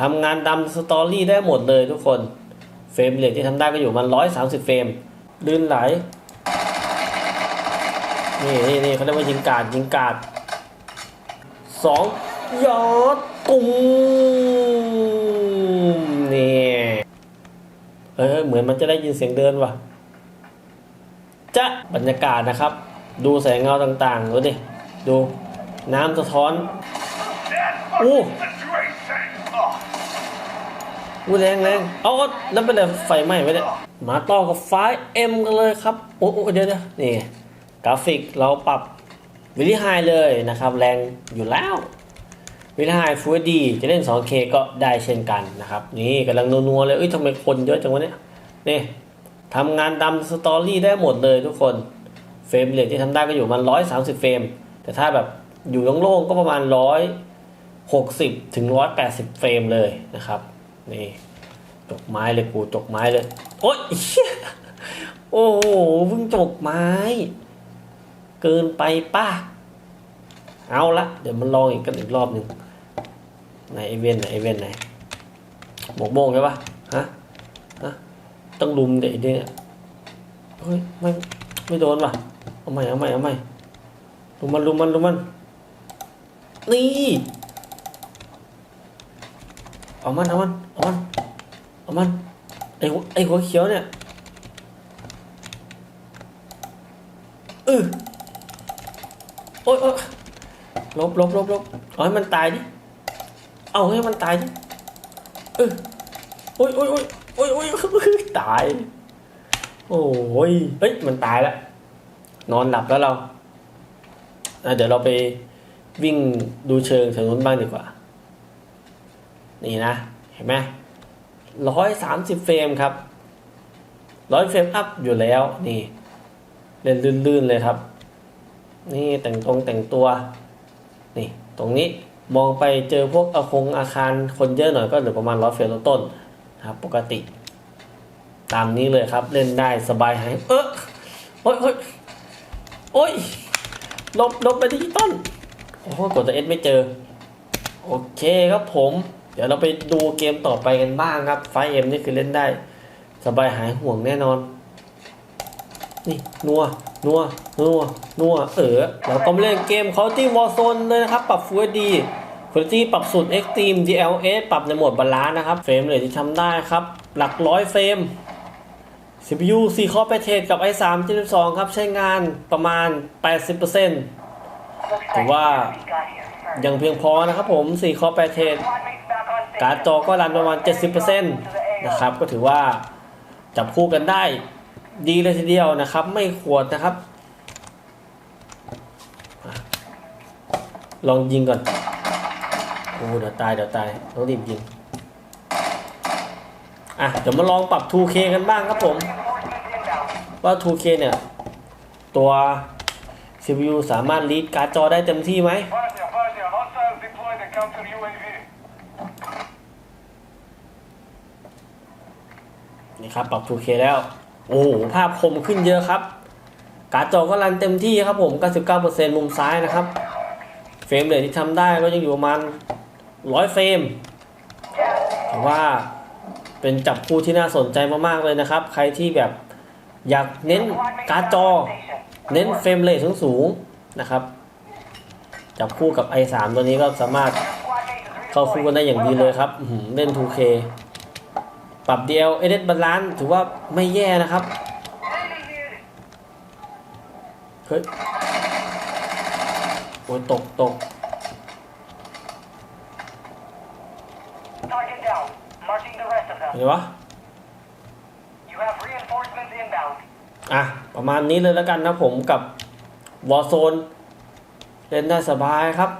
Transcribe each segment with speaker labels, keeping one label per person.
Speaker 1: ทำงานดำสตอรี่ได้หมดเลยทุกคน เฟรมเรทที่ทำได้ก็อยู่มันร้อยสามสิบเฟรมลื่นไหล นี่นี่นี่เขาเรียกว่ายิงกาดยิงกาดสองยอดตุ้มนี่เออเหมือนมันจะได้ยินเสียงเดินว่ะจะบรรยากาศนะครับ ดูแสงเงาต่างๆดูดิ ดูน้ำสะท้อนอู้ อู้แรงแรงเอาเอานั่นเป็นอะไรไฟไหม้ไว้เนี่ยมาต่อกับไฟเอ็มกันเลยครับ โอ้โอ้เดี๋ยวเดี๋ยวนี่กราฟิกเราปรับวิลิไฮเลยนะครับ แรงอยู่แล้ววิลิไฮฟูดีจะเล่น 2K ก็ได้เช่นกันนะครับ นี่กำลังนัวๆเลยเอ้ยทำไมคนเยอะจังวะเนี่ยนี่ทำงานดำสตอรี่ได้หมดเลยทุกคนเฟรมเรทที่ทำได้ก็อยู่มัน130 เฟรม แต่ถ้าแบบอยู่โล่งๆก็ประมาณ 160 ถึง 180 เฟรมเลยนะครับ นี่จกไม้เลยกูจกไม้เลย โอ๊ยโอ้โหเพิ่งจกไม้ เกินไปป้าเอาละเดี๋ยวมันลองอีกกันอีกรอบหนึ่งไหนไอเวนไหนไอเวนไหนหมกโมงใช่ปะฮะฮะต้องลุมเด็กเนี่ยเฮ้ยไม่ไม่โดนว่ะเอาใหม่เอาใหม่เอาใหม่ลุมมันลุมมันลุมมันนี่ เอามันเอามันเอามันเอามันไอหัวไอ้หัวเขียวเนี่ยเออโอ๊ยโอ๊ยลบลบลบลบเอาให้มันตายดิเอาให้มันตายดิเออโอ๊ยโอ๊ยโอ๊ยโอ๊ยโอ๊ยตาย โอ้ยเฮ้ยมันตายแล้วนอนหลับแล้วเราเดี๋ยวเราไปวิ่งดูเชิงถนนบ้างดีกว่า นี่นะ เห็นไหมร้อยสามสิบเฟรมครับร้อยเฟรมอัพอยู่แล้วนี่ เล่นลื่นๆเลยครับ นี่แต่งตรงแต่งตัว นี่ ตรงนี้มองไปเจอพวกอาคงอาคารคนเยอะหน่อยก็เหลือประมาณร้อยเฟรมต้นนะครับปกติ ตามนี้เลยครับเล่นได้สบายหายเออโอ๊ยโอ๊ยโอ๊ยลบลบไปดิจิตอลโอ้โหกดตัวเอสไม่เจอ โอเคครับผม เดี๋ยวเราไปดูเกมต่อไปกันบ้างครับไฟเอ็มนี่คือเล่นได้ สบายหายห่วงแน่นอน นี่นัวนัวนัวนัวเออเราก็มาเล่นเกม Call of Duty Warzone เลยนะครับ ปรับ Full HD Quality ปรับสุด Extreme DLS ปรับในโหมดบาลานซ์นะครับ เฟรมเรทที่ทำได้ครับ หลักร้อยเฟรม CPU 4 Core 8 Thread กับ i3 72ครับ ใช้งานประมาณ 80%ถือว่ายังเพียงพอนะครับผม 4 Core 8 Thread การ์ดจอก็รันประมาณ 70%นะครับ ก็ถือว่าจับคู่กันได้ดีเลยทีเดียวนะครับ ไม่ขวดนะครับ ลองยิงก่อนโอ้เดี๋ยวตายเดี๋ยวตายต้องรีบยิงอะเดี๋ยวมาลองปรับ 2K กันบ้างครับผม ว่า 2K เนี่ย ตัว CPU สามารถรีดการ์ดจอได้เต็มที่ไหม นี่ครับปรับ 2K แล้ว โอ้โหภาพคมขึ้นเยอะครับ การ์ดจอก็รันเต็มที่ครับผม 99%มุมซ้ายนะครับ เฟรมเรทที่ทำได้ก็ยังอยู่ประมาณ 100 เฟรมถือว่าเป็นจับคู่ที่น่าสนใจมากๆเลยนะครับ ใครที่แบบอยากเน้นการ์ดจอ เน้นเฟรมเรทสูงๆนะครับ จับคู่กับ i3 ตัวนี้ก็สามารถเข้าคู่กันได้อย่างดีเลยครับเล่น 2K ปรับ DL Edit Balance ถือว่าไม่แย่นะครับ เฮ้ย โอ้ยตกตก
Speaker 2: Target down. Marking the rest of
Speaker 1: เห็
Speaker 2: them.
Speaker 1: นวะ
Speaker 2: You have reinforcements inbound.
Speaker 1: อะ ประมาณนี้เลยแล้วกันนะผมกับ Warzone เล่นได้สบายครับ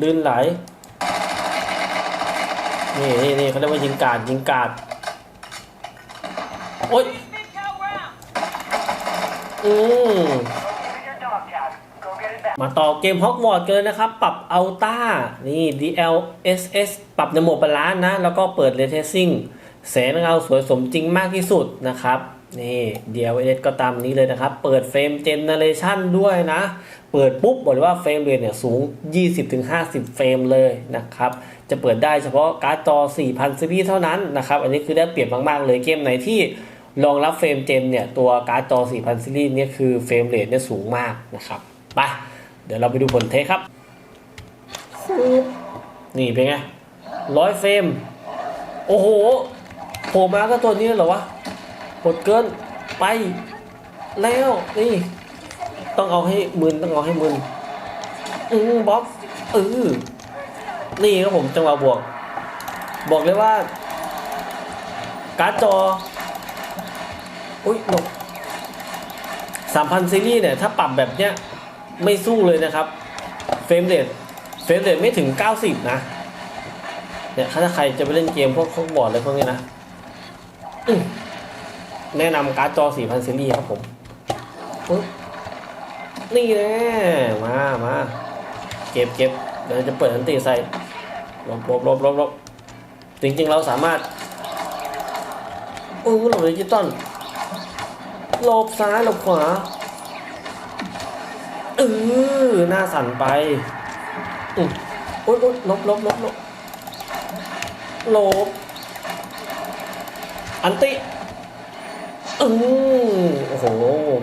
Speaker 1: ลื่นไหล นี่นี่นี่เขาเรียกว่ายิงกาดยิงกาดโอ๊ยอืมมาต่อเกมฮอกวอตส์กันเลยนะครับ ปรับอัลต้านี่ DLSS ปรับในโหมดบาลานซ์นะ แล้วก็เปิดเรทเทสซิ่งแสงเงาสวยสมจริงมากที่สุดนะครับนี่ DLSS ก็ตามนี้เลยนะครับ เปิดเฟรมเจเนเรชันด้วยนะ เปิดปุ๊บบอกเลยว่าเฟรมเรทเนี่ยสูง 20-50 เฟรมเลยนะครับ จะเปิดได้เฉพาะการ์ดจอ 4,000 ซีรีส์เท่านั้นนะครับ อันนี้คือได้เปรียบมาก ๆ เลยเกมไหนที่รองรับเฟรมเจนเนี่ย ตัวการ์ดจอ 4,000 ซีรีส์เนี่ยคือเฟรมเรทเนี่ยสูงมากนะครับ ไป เดี๋ยวเราไปดูผลเทสครับ นี่เป็นไงร้อยเฟรม โอ้โหโผล่มาก็ตัวนี้เหรอวะหดเกินไป แล้วนี่ ต้องเอาให้มึนต้องเอาให้มึนอือบล็อกเออ นี่ครับผมจังหวะบวก บอกเลยว่า การ์ดจอ อุ้ยหลบสามพันซีรีส์เนี่ย ถ้าปรับแบบเนี้ย ไม่สู้เลยนะครับ เฟรมเรทเฟรมเรทไม่ถึง 90 นะ เนี่ยถ้าใครจะไปเล่นเกมพวกพวกบอร์ดอะไรพวกนี้นะแนะนำการ์ดจอ 4,000 ซีรีส์ครับผมปึ๊บนี่แน่มามาเก็บเก็บเดี๋ยวจะเปิดอันตีใส่ ลบลบลบลบลบจริง ๆ เราสามารถอู้หลบดิจิตอลหลบซ้ายหลบขวาเออหน้าสั่นไปอือโอ๊ยโอ๊ยลบลบลบลบลบอันติอือโอ้โห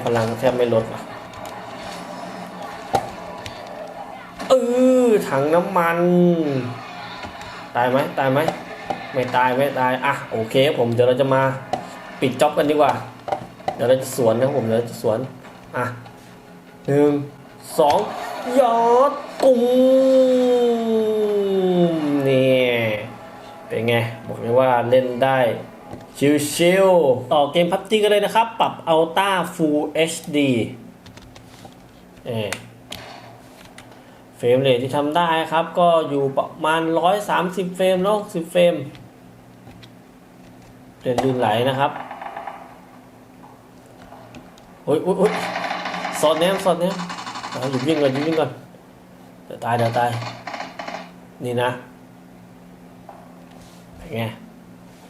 Speaker 1: พลังแทบไม่ลดว่ะเออถังน้ำมัน ตายไหมตายไหมไม่ตายไม่ตายอะโอเคผมเดี๋ยวเราจะมาปิดจ็อบกันดีกว่า เดี๋ยวเราจะสวนนะผมเดี๋ยวเราจะสวนอะหนึ่งสองยอดตุ้มนี่เป็นไงบอกเลยว่าเล่นได้ชิวๆต่อเกมพับจีกันเลยนะครับ ปรับ Ultra Full HD เออเฟ รมเรทที่ทำได้ครับ ก็อยู่ประมาณ 130 เฟรมแล้ว10เฟรมเล่นลื่นไหลนะครับโอ้ยโอ้ยโอ้ยสอดแนมสอดแนมเอาหยุดวิ่งก่อนหยุดวิ่งก่อนเดี๋ยวตายเดี๋ยวตาย นี่นะเป็นไง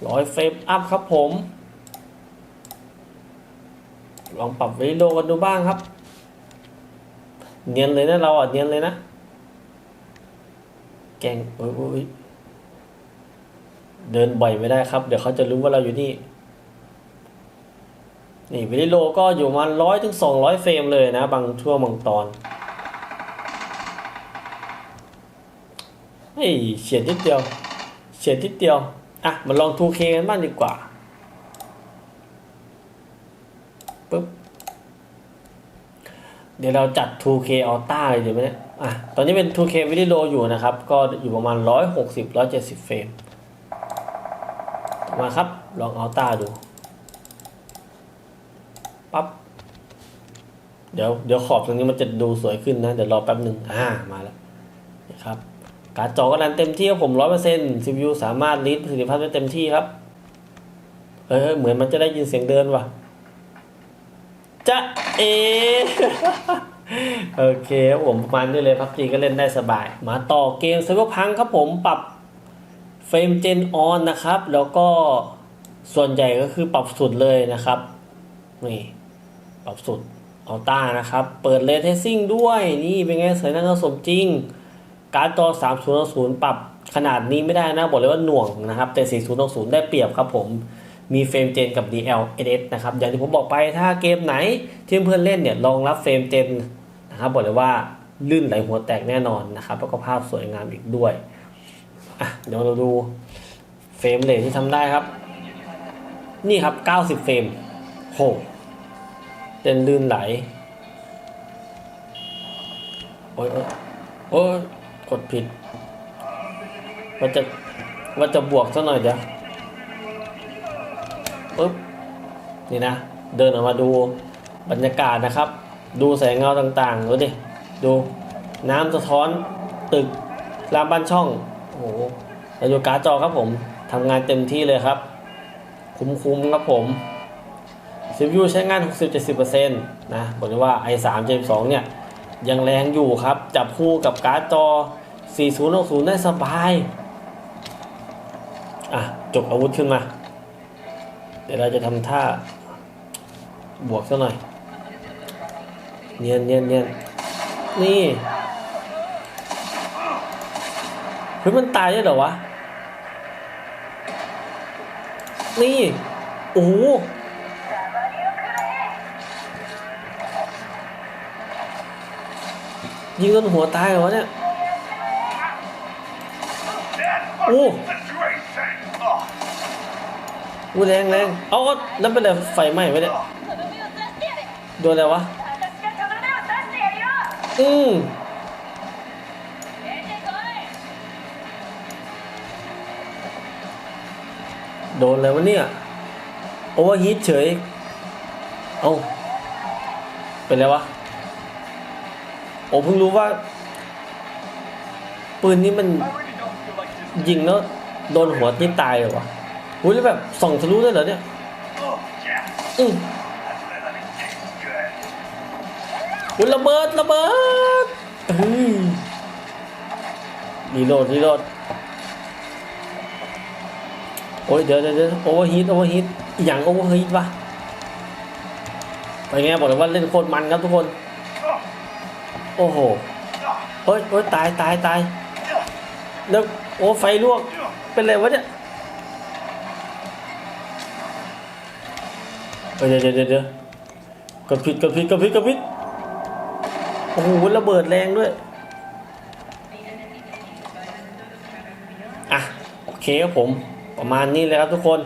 Speaker 1: ร้อยเฟรมอัพครับผม ลองปรับวิดีโอกันดูบ้างครับ เนียนเลยนะเราอะเนียนเลยนะ แกงโอ้ยเดินบ่อยไม่ได้ครับ เดี๋ยวเขาจะรู้ว่าเราอยู่นี่ นี่วิดีโอก็อยู่มาร้อยถึงสองร้อยเฟรมเลยนะ บางช่วงบางตอนเฮ้ยเฉียดนิดเดียวเฉียดนิดเดียว อะ มาลอง 2K กันบ้างดีกว่าปึ๊บ ดี๋ยวเราจัด 2K Ultra เลยดีไหมเนี่ยอะ ตอนนี้เป็น 2K วิดีโออยู่นะครับ ก็อยู่ประมาณ 160 170 เฟรม มาครับ ลอง Ultra ดู ปั๊บ เดี๋ยว เดี๋ยวขอบตรงนี้มันจะดูสวยขึ้นนะ เดี๋ยวรอแป๊บหนึ่งอ่า มาแล้ว นะครับ การ์ดจอก็รันเต็มที่ครับผม 100% CPU สามารถรีดประสิทธิภาพได้เต็มที่ครับ เฮ้ยเฮ้ยเหมือนมันจะได้ยินเสียงเดินว่ะจะ เอโอเคผมประมาณนี้เลยพับจีก็เล่นได้สบาย มาต่อเกมเซ y ร์พังครับผมปรับเฟรมเจนออนนะครับ แล้วก็ส่วนใหญ่ก็คือปรับสุดเลยนะครับ นี่ ปรับสุดอัลต้านะครับ เปิดเลเทซิ่งด้วยนี่เป็นไงสวยน่าสมจริง การจอ30 0 ปรับขนาดนี้ไม่ได้นะ บอกเลยว่าหน่วงนะครับ แต่ 40 0 ได้เปรียบครับผม มีเฟรมเจนกับ DLSS นะครับอย่างที่ผมบอกไปถ้าเกมไหนที่เพื่อนเล่นเนี่ยรองรับเฟรมเจนนะครับบอกเลยว่าลื่นไหลหัวแตกแน่นอนนะครับแล้วก็ภาพสวยงามอีกด้วยเดี๋ยวเราดูเฟรมเรทที่ทำได้ครับ นี่ครับ 90 เฟรมโหเล่นลื่นไหลโอ้ยโอ้ยกดผิดว่าจะว่าจะบวกสักหน่อยเดี๋ยว ปึ๊บนี่นะ เดินออกมาดูบรรยากาศนะครับ ดูแสงเงาต่างๆดูดิดูน้ำสะท้อนตึกรามบ้านช่อง โอ้โหเราอยู่การ์จอครับผมทำงานเต็มที่เลยครับ คุ้มๆครับผม CPU ใช้งาน 60-70%นะบอกเลยว่า i3 Gen 2เนี่ย ยังแรงอยู่ครับ จับคู่กับการ์ดจอ 4060 ได้สบาย อะ จบอาวุธขึ้นมา เดี๋ยวเราจะทำท่าบวกซะหน่อย เนียนเนียนเนียนนี่เฮ้ยมันตายได้เหรอวะ นี่ โอ้ยิงจนหัวตายเหรอเนี่ย
Speaker 3: That
Speaker 1: Ooh. อู้แรงแรงเอาเอานั่นเป็นอะไรไฟไหม้ไว้เนี่ยโดนอะไรวะ อืมโดนอะไรวะเนี่ยโอเวอร์ฮีทเฉย เอาเป็นไรวะ โอ้เพิ่งรู้ว่า ปืนนี้มันยิงแล้วโดนหัวนี่ตายเหรอวะ อุ้ยแล้วแบบส่องทะลุได้เหรอเนี่ยอืม
Speaker 3: That's what I let it taste good.
Speaker 1: อุ้ยระเบิดระเบิดเฮ้ยรีโหลดรีโหลดโอ้ยเดี๋ยวเดี๋ยวเดี๋ยวโอเวอร์ฮีทโอเวอร์ฮีทอย่างโอเวอร์ฮีทวะไปไงบอกเลยว่าเล่นโคตรมันครับทุกคน โอ้โหเฮ้ยเฮ้ยตายตายตายแล้วโอ้ไฟลวกเป็นไรวะเนี่ย เดี๋ยวเดี๋ยวเดี๋ยวกระพิดกระพิดกระพิดกระพิดโอ้โหระเบิดแรงด้วยอะโอเคครับผมประมาณนี้เลยครับทุกคน